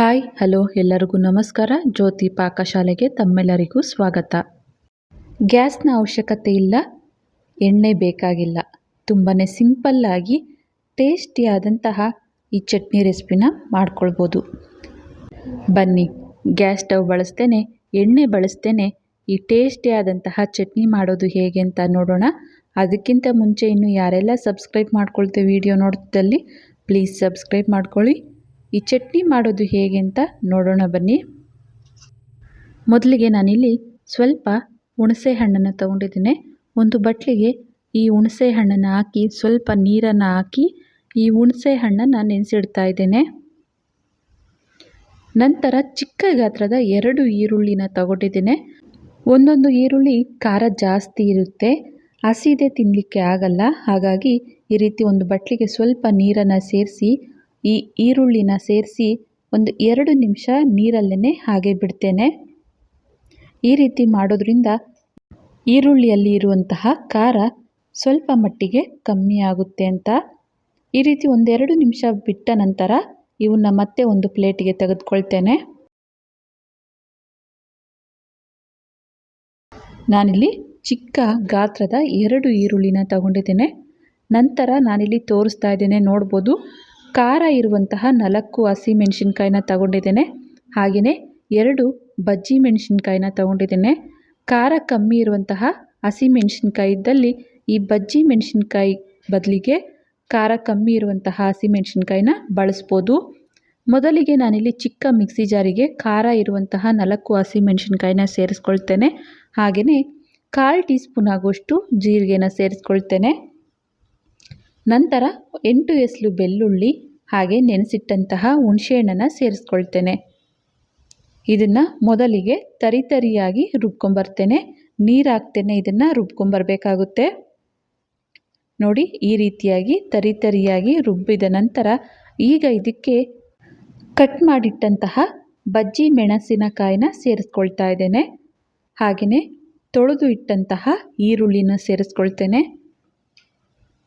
Hi hello ಎಲ್ಲರಿಗೂ ನಮಸ್ಕಾರ. ಜ್ಯೋತಿ ಪಾಕಶಾಲೆಗೆ ತಮ್ಮೆಲ್ಲರಿಗೂ ಸ್ವಾಗತ. ಗ್ಯಾಸ್ನ ಅವಶ್ಯಕತೆ ಇಲ್ಲ, ಎಣ್ಣೆ ಬೇಕಾಗಿಲ್ಲ. ತುಂಬಾ ಸಿಂಪಲ್ಲಾಗಿ ಟೇಸ್ಟಿಯಾದಂತಹ ಈ ಚಟ್ನಿ ರೆಸಿಪಿನ ಮಾಡ್ಕೊಳ್ಬೋದು. ಬನ್ನಿ, ಗ್ಯಾಸ್ ಸ್ಟವ್ ಬಳಸ್ತೇನೆ, ಎಣ್ಣೆ ಬಳಸ್ತೇನೆ. ಈ ಟೇಸ್ಟಿಯಾದಂತಹ ಚಟ್ನಿ ಮಾಡೋದು ಹೇಗೆ ಅಂತ ನೋಡೋಣ. ಅದಕ್ಕಿಂತ ಮುಂಚೆ ಇನ್ನು ಯಾರೆಲ್ಲ ಸಬ್ಸ್ಕ್ರೈಬ್ ಮಾಡ್ಕೊಳ್ತೇವೆ ವಿಡಿಯೋ ನೋಡ್ತಿದ್ದಲ್ಲಿ, ಪ್ಲೀಸ್ ಸಬ್ಸ್ಕ್ರೈಬ್ ಮಾಡ್ಕೊಳ್ಳಿ. ಈ ಚಟ್ನಿ ಮಾಡೋದು ಹೇಗೆ ಅಂತ ನೋಡೋಣ ಬನ್ನಿ. ಮೊದಲಿಗೆ ನಾನಿಲ್ಲಿ ಸ್ವಲ್ಪ ಹುಣಸೆ ಹಣ್ಣನ್ನು ತಗೊಂಡಿದ್ದೇನೆ. ಒಂದು ಬಟ್ಲಿಗೆ ಈ ಹುಣಸೆ ಹಣ್ಣನ್ನು ಹಾಕಿ, ಸ್ವಲ್ಪ ನೀರನ್ನು ಹಾಕಿ ಈ ಹುಣಸೆ ಹಣ್ಣನ್ನು ನೆನೆಸಿಡ್ತಾ ಇದ್ದೇನೆ. ನಂತರ ಚಿಕ್ಕ ಗಾತ್ರದ ಎರಡು ಈರುಳ್ಳಿನ ತಗೊಂಡಿದ್ದೇನೆ. ಒಂದೊಂದು ಈರುಳ್ಳಿ ಖಾರ ಜಾಸ್ತಿ ಇರುತ್ತೆ, ಹಸಿದೆ ತಿನ್ನಲಿಕ್ಕೆ ಆಗಲ್ಲ. ಹಾಗಾಗಿ ಈ ರೀತಿ ಒಂದು ಬಟ್ಲಿಗೆ ಸ್ವಲ್ಪ ನೀರನ್ನು ಸೇರಿಸಿ ಈ ಈರುಳ್ಳಿನ ಸೇರಿಸಿ ಒಂದು ಎರಡು ನಿಮಿಷ ನೀರಲ್ಲೇ ಹಾಗೆ ಬಿಡ್ತೇನೆ. ಈ ರೀತಿ ಮಾಡೋದ್ರಿಂದ ಈರುಳ್ಳಿಯಲ್ಲಿ ಇರುವಂತಹ ಖಾರ ಸ್ವಲ್ಪ ಮಟ್ಟಿಗೆ ಕಮ್ಮಿ ಆಗುತ್ತೆ ಅಂತ. ಈ ರೀತಿ ಒಂದೆರಡು ನಿಮಿಷ ಬಿಟ್ಟ ನಂತರ ಇವನ್ನ ಮತ್ತೆ ಒಂದು ಪ್ಲೇಟಿಗೆ ತೆಗೆದುಕೊಳ್ತೇನೆ. ನಾನಿಲ್ಲಿ ಚಿಕ್ಕ ಗಾತ್ರದ ಎರಡು ಈರುಳ್ಳಿನ ತಗೊಂಡಿದ್ದೇನೆ. ನಂತರ ನಾನಿಲ್ಲಿ ತೋರಿಸ್ತಾ ಇದ್ದೇನೆ, ನೋಡ್ಬೋದು. ಖಾರ ಇರುವಂತಹ ನಾಲ್ಕು ಹಸಿಮೆಣ್ಸಿನ್ಕಾಯಿನ ತಗೊಂಡಿದ್ದೇನೆ. ಹಾಗೆಯೇ ಎರಡು ಬಜ್ಜಿ ಮೆಣಸಿನ್ಕಾಯಿನ ತಗೊಂಡಿದ್ದೇನೆ. ಖಾರ ಕಮ್ಮಿ ಇರುವಂತಹ ಹಸಿಮೆಣಸಿನ್ಕಾಯಿ ಇದ್ದಲ್ಲಿ ಈ ಬಜ್ಜಿ ಮೆಣಸಿನ್ಕಾಯಿ ಬದಲಿಗೆ ಖಾರ ಕಮ್ಮಿ ಇರುವಂತಹ ಹಸಿಮೆಣ್ಸಿನ್ಕಾಯಿನ ಬಳಸ್ಬೋದು. ಮೊದಲಿಗೆ ನಾನಿಲ್ಲಿ ಚಿಕ್ಕ ಮಿಕ್ಸಿ ಜಾರಿಗೆ ಖಾರ ಇರುವಂತಹ ನಾಲ್ಕು ಹಸಿಮೆಣ್ಸಿನ್ಕಾಯಿನ ಸೇರಿಸ್ಕೊಳ್ತೇನೆ. ಹಾಗೆಯೇ ಕಾಲು ಟೀ ಸ್ಪೂನ್ ಆಗುವಷ್ಟು ಜೀರಿಗೆನ ಸೇರಿಸ್ಕೊಳ್ತೇನೆ. ನಂತರ ಎಂಟು ಎಸ್ಲು ಬೆಳ್ಳುಳ್ಳಿ ಹಾಗೆ ನೆನೆಸಿಟ್ಟಂತಹ ಹುಣಸೆಹಣ್ಣನ್ನು ಸೇರಿಸ್ಕೊಳ್ತೇನೆ. ಇದನ್ನು ಮೊದಲಿಗೆ ತರಿತರಿಯಾಗಿ ರುಬ್ಕೊಂಬರ್ತೇನೆ. ನೀರು ಹಾಕ್ತೇನೆ ಇದನ್ನು ರುಬ್ಕೊಂಬರ್ಬೇಕಾಗುತ್ತೆ. ನೋಡಿ, ಈ ರೀತಿಯಾಗಿ ತರಿತರಿಯಾಗಿ ರುಬ್ಬಿದ ನಂತರ ಈಗ ಇದಕ್ಕೆ ಕಟ್ ಮಾಡಿಟ್ಟಂತಹ ಬಜ್ಜಿ ಮೆಣಸಿನಕಾಯಿನ ಸೇರಿಸ್ಕೊಳ್ತಾ ಇದ್ದೇನೆ. ಹಾಗೆಯೇ ತೊಳೆದು ಇಟ್ಟಂತಹ ಈರುಳ್ಳಿನ ಸೇರಿಸ್ಕೊಳ್ತೇನೆ.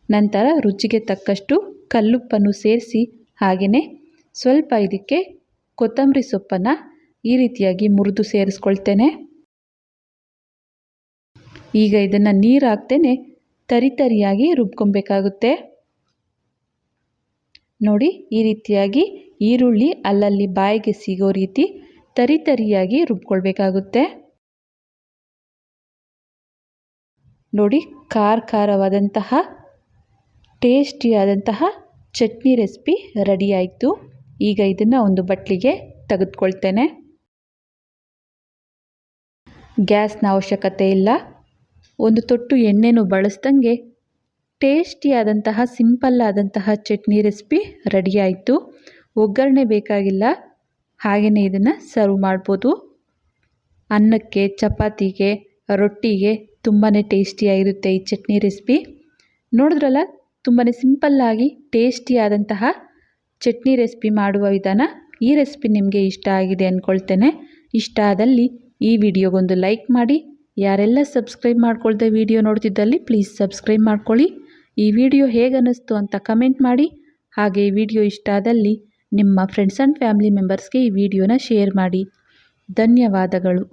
ನಂತರ ರುಚಿಗೆ ತಕ್ಕಷ್ಟು ಕಲ್ಲುಪ್ಪನ್ನು ಸೇರಿಸಿ ಹಾಗೆಯೇ ಸ್ವಲ್ಪ ಇದಕ್ಕೆ ಕೊತ್ತಂಬರಿ ಸೊಪ್ಪನ್ನು ಈ ರೀತಿಯಾಗಿ ಮುರಿದು ಸೇರಿಸ್ಕೊಳ್ತೇನೆ. ಈಗ ಇದನ್ನು ನೀರು ಹಾಕ್ತೇನೆ. ತರಿತರಿಯಾಗಿ ರುಬ್ಕೊಬೇಕಾಗುತ್ತೆ. ನೋಡಿ, ಈ ರೀತಿಯಾಗಿ ಈರುಳ್ಳಿ ಅಲ್ಲಲ್ಲಿ ಬಾಯಿಗೆ ಸಿಗೋ ರೀತಿ ತರಿತರಿಯಾಗಿ ರುಬ್ಕೊಳ್ಬೇಕಾಗುತ್ತೆ. ನೋಡಿ, ಖಾರ ಖಾರವಾದಂತಹ ಟೇಸ್ಟಿಯಾದಂತಹ ಚಟ್ನಿ ರೆಸಿಪಿ ರೆಡಿ ಆಯಿತು ಈಗ ಇದನ್ನು ಒಂದು ಬಟ್ಲಿಗೆ ತೆಗೆದುಕೊಳ್ತೇನೆ. ಗ್ಯಾಸ್ನ ಅವಶ್ಯಕತೆ ಇಲ್ಲ. ಒಂದು ತೊಟ್ಟು ಎಣ್ಣೆನೂ ಬಳಸ್ದಂಗೆ ಟೇಸ್ಟಿಯಾದಂತಹ, ಸಿಂಪಲ್ ಆದಂತಹ ಚಟ್ನಿ ರೆಸಿಪಿ ರೆಡಿ ಆಯಿತು ಒಗ್ಗರಣೆ ಬೇಕಾಗಿಲ್ಲ. ಹಾಗೆಯೇ ಇದನ್ನು ಸರ್ವ್ ಮಾಡ್ಬೋದು. ಅನ್ನಕ್ಕೆ, ಚಪಾತಿಗೆ, ರೊಟ್ಟಿಗೆ ತುಂಬಾ ಟೇಸ್ಟಿಯಾಗಿರುತ್ತೆ ಈ ಚಟ್ನಿ ರೆಸಿಪಿ. ನೋಡಿದ್ರಲ್ಲ ತುಂಬಾ ಸಿಂಪಲ್ಲಾಗಿ ಟೇಸ್ಟಿಯಾದಂತಹ ಚಟ್ನಿ ರೆಸಿಪಿ ಮಾಡುವ ವಿಧಾನ ಈ ರೆಸಿಪಿ ನಿಮಗೆ ಇಷ್ಟ ಆಗಿದೆ ಅಂದ್ಕೊಳ್ತೇನೆ ಇಷ್ಟ ಆದಲ್ಲಿ ಈ ವಿಡಿಯೋಗೊಂದು ಲೈಕ್ ಮಾಡಿ. ಯಾರೆಲ್ಲ ಸಬ್ಸ್ಕ್ರೈಬ್ ಮಾಡ್ಕೊಳ್ದೆ ವಿಡಿಯೋ ನೋಡ್ತಿದ್ದಲ್ಲಿ ಪ್ಲೀಸ್ ಸಬ್ಸ್ಕ್ರೈಬ್ ಮಾಡ್ಕೊಳ್ಳಿ. ಈ ವಿಡಿಯೋ ಹೇಗೆ ಅನ್ನಿಸ್ತು ಅಂತ ಕಮೆಂಟ್ ಮಾಡಿ. ಹಾಗೆ ಈ ವಿಡಿಯೋ ಇಷ್ಟ ಆದಲ್ಲಿ ನಿಮ್ಮ ಫ್ರೆಂಡ್ಸ್ ಆ್ಯಂಡ್ ಫ್ಯಾಮಿಲಿ ಮೆಂಬರ್ಸ್ಗೆ ಈ ವಿಡಿಯೋನ ಶೇರ್ ಮಾಡಿ. ಧನ್ಯವಾದಗಳು.